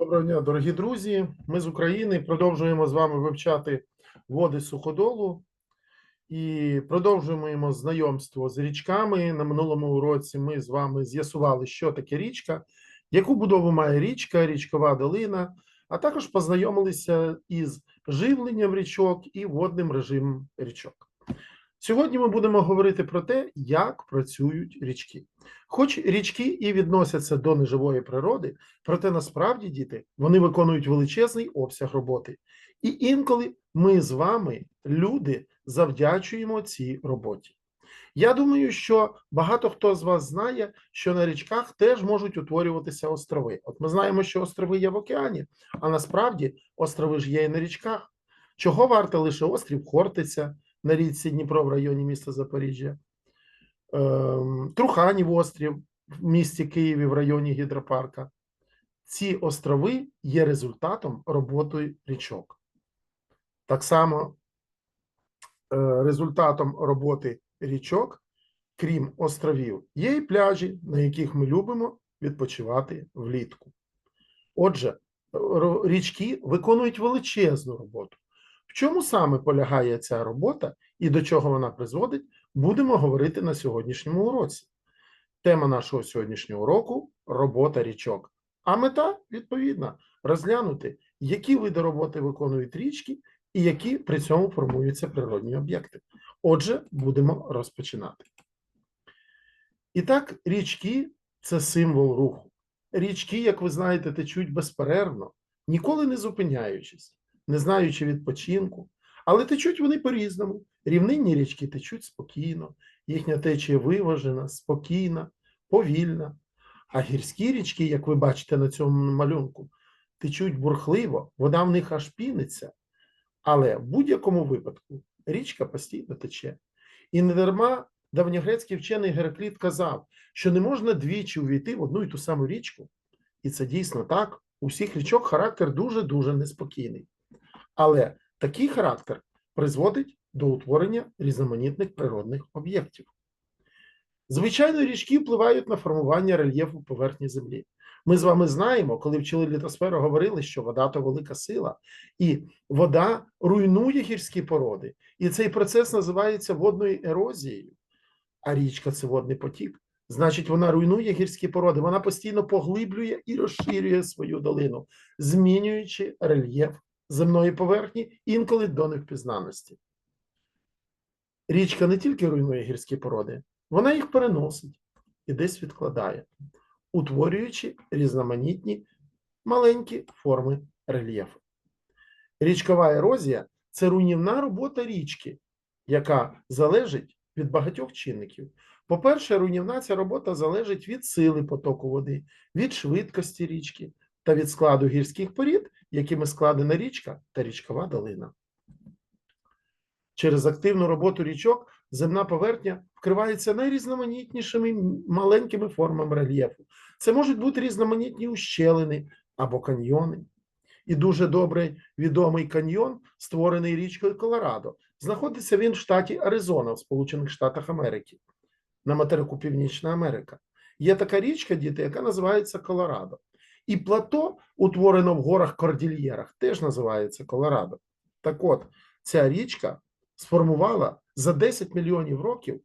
Доброго дня, дорогі друзі. Ми з України продовжуємо з вами вивчати води суходолу і продовжуємо знайомство з річками. На минулому уроці ми з вами з'ясували, що таке річка, яку будову має річка, річкова долина, а також познайомилися із живленням річок і водним режимом річок. Сьогодні ми будемо говорити про те, як працюють річки. Хоч річки і відносяться до неживої природи, проте насправді діти вони виконують величезний обсяг роботи. І інколи ми з вами, люди, завдячуємо цій роботі. Я думаю, що багато хто з вас знає, що на річках теж можуть утворюватися острови. От ми знаємо, що острови є в океані, а насправді острови ж є і на річках. Чого варто лише острів Хортиця на річці Дніпро в районі міста Запоріжжя, Труханів острів в місті Києві в районі гідропарка. Ці острови є результатом роботи річок. Так само е, результатом роботи річок, крім островів, є і пляжі, на яких ми любимо відпочивати влітку. Отже, річки виконують величезну роботу. В чому саме полягає ця робота і до чого вона призводить, будемо говорити на сьогоднішньому уроці. Тема нашого сьогоднішнього уроку робота річок. А мета, відповідна, розглянути, які види роботи виконують річки і які при цьому формуються природні об'єкти. Отже, будемо розпочинати. І так, річки це символ руху. Річки, як ви знаєте, течуть безперервно, ніколи не зупиняючись, не знаючи відпочинку, але течуть вони по-різному. Рівнинні річки течуть спокійно, їхня течія виважена, спокійна, повільна. А гірські річки, як ви бачите на цьому малюнку, течуть бурхливо, вода в них аж піниться. Але в будь-якому випадку річка постійно тече. І не дарма давньогрецький вчений Геракліт казав, що не можна двічі увійти в одну і ту саму річку. І це дійсно так. У всіх річок характер дуже-дуже неспокійний. Але такий характер призводить до утворення різноманітних природних об'єктів. Звичайно, річки впливають на формування рельєфу поверхні Землі. Ми з вами знаємо, коли вчили літосферу, говорили, що вода то велика сила, і вода руйнує гірські породи. І цей процес називається водною ерозією. А річка це водний потік. Значить, вона руйнує гірські породи, вона постійно поглиблює і розширює свою долину, змінюючи рельєф земної поверхні інколи до невпізнаності. Річка не тільки руйнує гірські породи, вона їх переносить і десь відкладає, утворюючи різноманітні маленькі форми рельєфу. Річкова ерозія це руйнівна робота річки, яка залежить від багатьох чинників. По-перше, руйнівна ця робота залежить від сили потоку води, від швидкості річки та від складу гірських порід, якими складена річка та річкова долина. Через активну роботу річок земна поверхня вкривається найрізноманітнішими маленькими формами рельєфу. Це можуть бути різноманітні ущелини або каньйони. І дуже добре відомий каньйон, створений річкою Колорадо. Знаходиться він в штаті Аризона в Сполучених Штатах Америки, на материку Північна Америка. Є така річка, діти, яка називається Колорадо. І плато, утворено в горах Кордільєрах, теж називається Колорадо. Так от, ця річка сформувала за 10 мільйонів років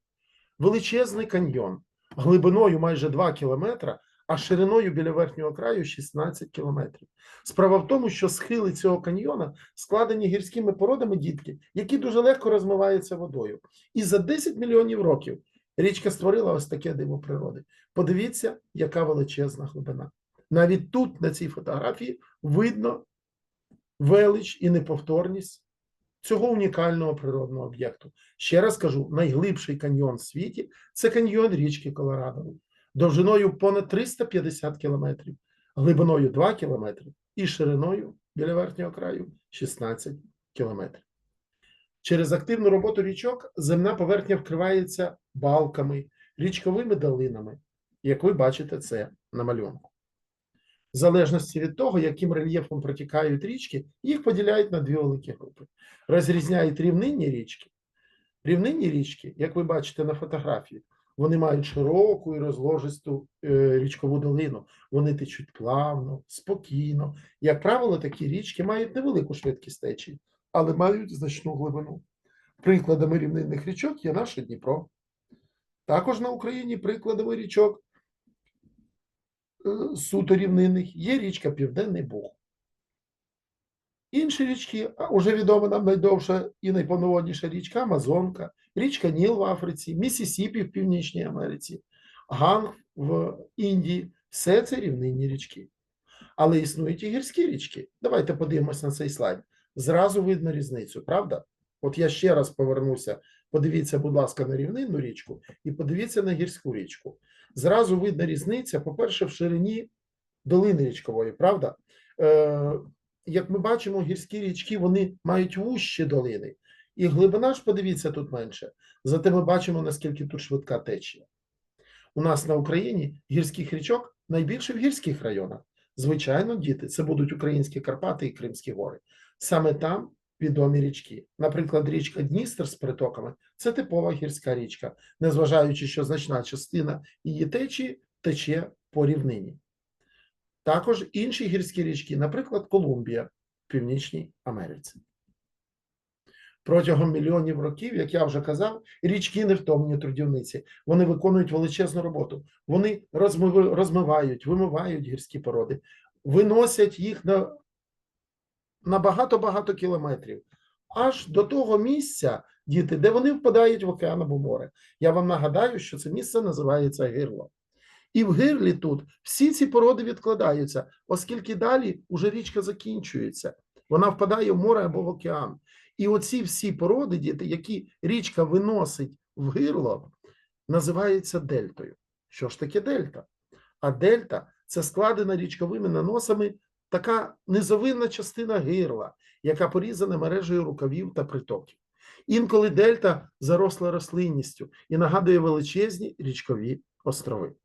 величезний каньйон глибиною майже 2 кілометра, а шириною біля верхнього краю 16 кілометрів. Справа в тому, що схили цього каньйона складені гірськими породами дітки, які дуже легко розмиваються водою. І за 10 мільйонів років річка створила ось таке диво природи. Подивіться, яка величезна глибина. Навіть тут, на цій фотографії, видно велич і неповторність цього унікального природного об'єкту. Ще раз кажу: найглибший каньйон в світі це каньйон річки Колорадо, довжиною понад 350 кілометрів, глибиною 2 кілометри і шириною біля верхнього краю 16 кілометрів. Через активну роботу річок земна поверхня вкривається балками, річковими долинами, як ви бачите це на малюнку. В залежності від того, яким рельєфом протікають річки, їх поділяють на дві великі групи. Розрізняють рівнинні річки. Рівнинні річки, як ви бачите на фотографії, Вони мають широку і розложисту е, річкову долину. Вони течуть плавно, спокійно. Як правило, такі річки мають невелику швидкість течії, але мають значну глибину. Прикладами рівнинних річок є наше Дніпро. Також на Україні прикладами річок суто рівнинних є річка Південний Буг. Інші річки, а вже відома нам найдовша і найповноводніша річка Амазонка, річка Ніл в Африці, Місісіпі в Північній Америці, Ганг в Індії все це рівнинні річки. Але існують і гірські річки. Давайте подивимось на цей слайд. Зразу видно різницю, правда? От я ще раз повернуся. Подивіться, будь ласка, на рівнинну річку і подивіться на гірську річку. Зразу видно різниця, по-перше, в ширині долини річкової, правда? Е, як ми бачимо, гірські річки вони мають вужчі долини, і глибина ж, подивіться, тут менше. Зате ми бачимо, наскільки тут швидка течія. У нас на Україні гірських річок найбільше в гірських районах. Звичайно, діти, це будуть українські Карпати і Кримські гори. Саме там відомі річки. Наприклад, річка Дністер з притоками це типова гірська річка, незважаючи, що значна частина її течії тече по рівнині. Також інші гірські річки, наприклад, Колумбія в Північній Америці. Протягом мільйонів років, як я вже казав, річки невтомні трудівниці. Вони виконують величезну роботу. Вони розмив- розмивають, вимивають гірські породи, виносять їх на, на багато-багато кілометрів, аж до того місця, діти, де вони впадають в океан або море. Я вам нагадаю, що це місце називається гирло. І в гирлі тут всі ці породи відкладаються, оскільки далі уже річка закінчується. Вона впадає в море або в океан. І оці всі породи, діти, які річка виносить в гирло, називаються дельтою. Що ж таке дельта? А дельта це складена річковими наносами така незавинна частина гирла, яка порізана мережею рукавів та притоків. Інколи дельта заросла рослинністю і нагадує величезні річкові острови.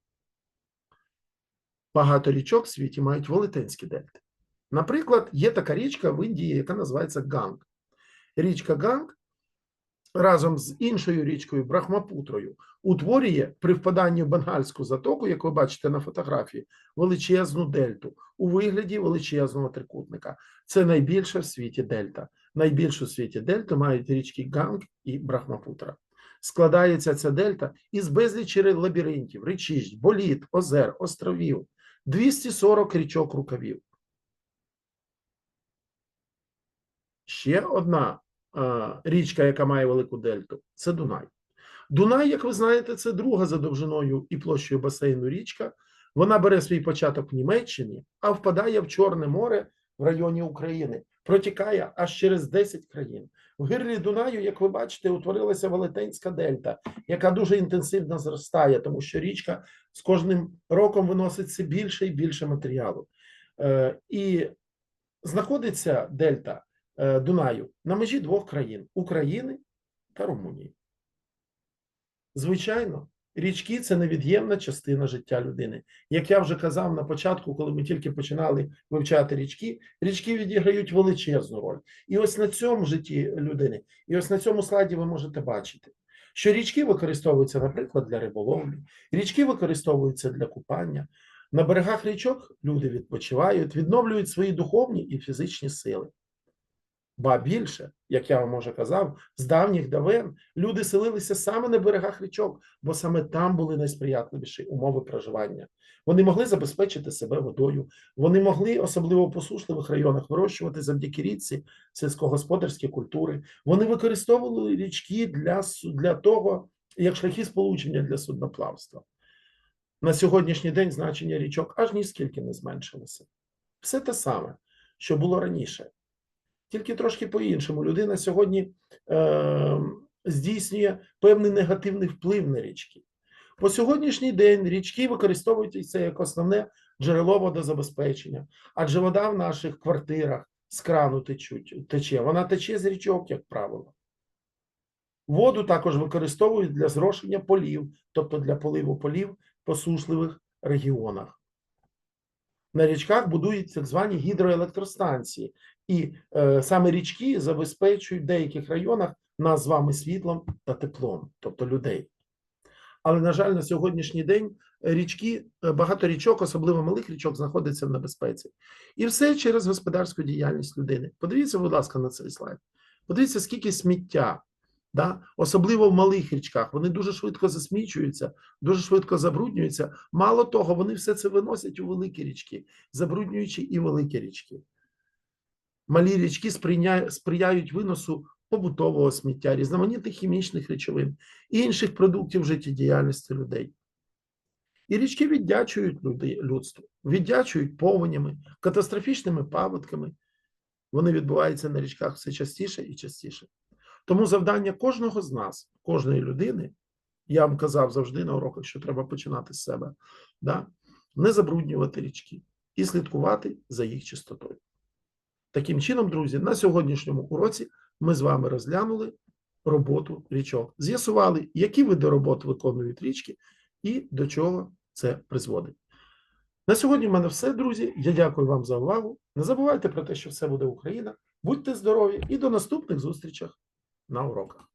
Багато річок в світі мають велетенські дельти. Наприклад, є така річка в Індії, яка називається Ганг. Річка Ганг разом з іншою річкою Брахмапутрою утворює при впаданні в Бенгальську затоку, як ви бачите на фотографії, величезну дельту у вигляді величезного трикутника. Це найбільша в світі дельта. Найбільшу в світі дельту мають річки Ганг і Брахмапутра. Складається ця дельта із безлічі лабіринтів, речищ, боліт, озер, островів, 240 річок рукавів. Ще одна річка, яка має велику дельту, це Дунай. Дунай, як ви знаєте, це друга за довжиною і площею басейну річка. Вона бере свій початок в Німеччині, а впадає в Чорне море в районі України, протікає аж через 10 країн. В гирлі Дунаю, як ви бачите, утворилася велетенська дельта, яка дуже інтенсивно зростає, тому що річка з кожним роком виносить все більше і більше матеріалу. Е, І знаходиться дельта Дунаю на межі двох країн України та Румунії. Звичайно, річки це невід'ємна частина життя людини. Як я вже казав на початку, коли ми тільки починали вивчати річки, річки відіграють величезну роль. І ось на цьому житті людини, і ось на цьому слайді ви можете бачити, що річки використовуються, наприклад, для риболовлі, річки використовуються для купання. На берегах річок люди відпочивають, відновлюють свої духовні і фізичні сили. Ба більше, як я вам уже казав, з давніх давен люди селилися саме на берегах річок, бо саме там були найсприятливіші умови проживання. Вони могли забезпечити себе водою, вони могли, особливо в посушливих районах, вирощувати завдяки річці сільськогосподарські культури. Вони використовували річки для, для того, як шляхи сполучення для судноплавства. На сьогоднішній день значення річок аж ніскільки не зменшилося. Все те саме, що було раніше тільки трошки по-іншому. Людина сьогодні е, здійснює певний негативний вплив на річки. По сьогоднішній день річки використовуються як основне джерело водозабезпечення, адже вода в наших квартирах з крану течуть, тече. Вона тече з річок, як правило. Воду також використовують для зрошення полів, тобто для поливу полів посушливих регіонах. На річках будують так звані гідроелектростанції, і е, саме річки забезпечують в деяких районах нас з вами світлом та теплом, тобто людей. Але, на жаль, на сьогоднішній день річки, е, багато річок, особливо малих річок, знаходяться в небезпеці. І все через господарську діяльність людини. Подивіться, будь ласка, на цей слайд. Подивіться, скільки сміття, да? особливо в малих річках. Вони дуже швидко засмічуються, дуже швидко забруднюються. Мало того, вони все це виносять у великі річки, забруднюючи і великі річки. Малі річки сприяють виносу побутового сміття, різноманітних хімічних речовин і інших продуктів життєдіяльності людей. І річки віддячують люди, людству, віддячують повенями, катастрофічними паводками. Вони відбуваються на річках все частіше і частіше. Тому завдання кожного з нас, кожної людини, я вам казав завжди на уроках, що треба починати з себе, да? не забруднювати річки і слідкувати за їх чистотою. Таким чином, друзі, на сьогоднішньому уроці ми з вами розглянули роботу річок, з'ясували, які види робот виконують річки і до чого це призводить. На сьогодні в мене все, друзі. Я дякую вам за увагу. Не забувайте про те, що все буде Україна. Будьте здорові і до наступних зустрічей на уроках.